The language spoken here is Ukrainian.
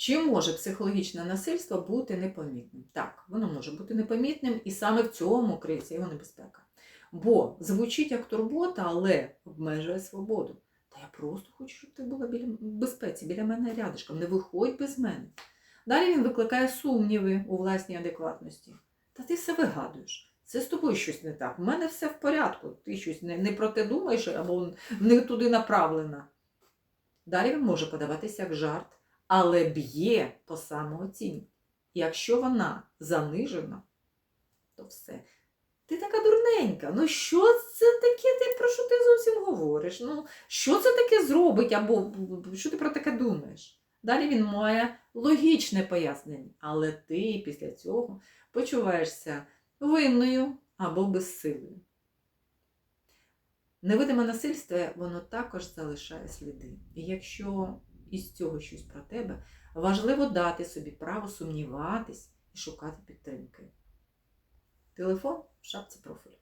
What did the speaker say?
Чи може психологічне насильство бути непомітним? Так, воно може бути непомітним, і саме в цьому криється його небезпека. Бо звучить як турбота, але обмежує свободу. Та я просто хочу, щоб ти була біля безпеці, біля мене рядишком, не виходь без мене. Далі він викликає сумніви у власній адекватності. Та ти все вигадуєш. Це з тобою щось не так. У мене все в порядку. Ти щось не, не про те думаєш або не туди направлена. Далі він може подаватися як жарт, але б'є по самооціні. Якщо вона занижена, то все. Ти така дурненька. Ну що це таке? Ти про що ти зовсім говориш? Ну, що це таке зробить? Або що ти про таке думаєш? Далі він має логічне пояснення, але ти після цього почуваєшся винною або безсилою. Невидиме насильство, воно також залишає сліди. І якщо із цього щось про тебе, важливо дати собі право сумніватись і шукати підтримки. Телефон в шапці профілю.